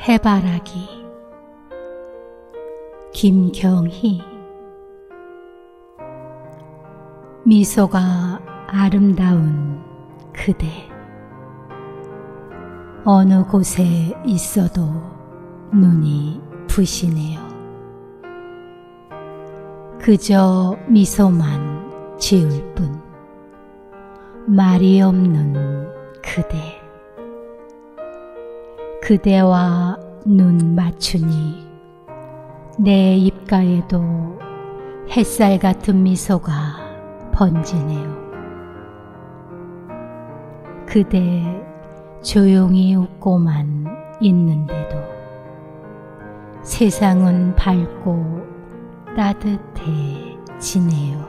해바라기. 김경희. 미소가 아름다운 그대. 어느 곳에 있어도 눈이 부시네요. 그저 미소만 지을 뿐. 말이 없는 그대 그대와 눈 맞추니 내 입가에도 햇살 같은 미소가 번지네요. 그대 조용히 웃고만 있는데도 세상은 밝고 따뜻해지네요.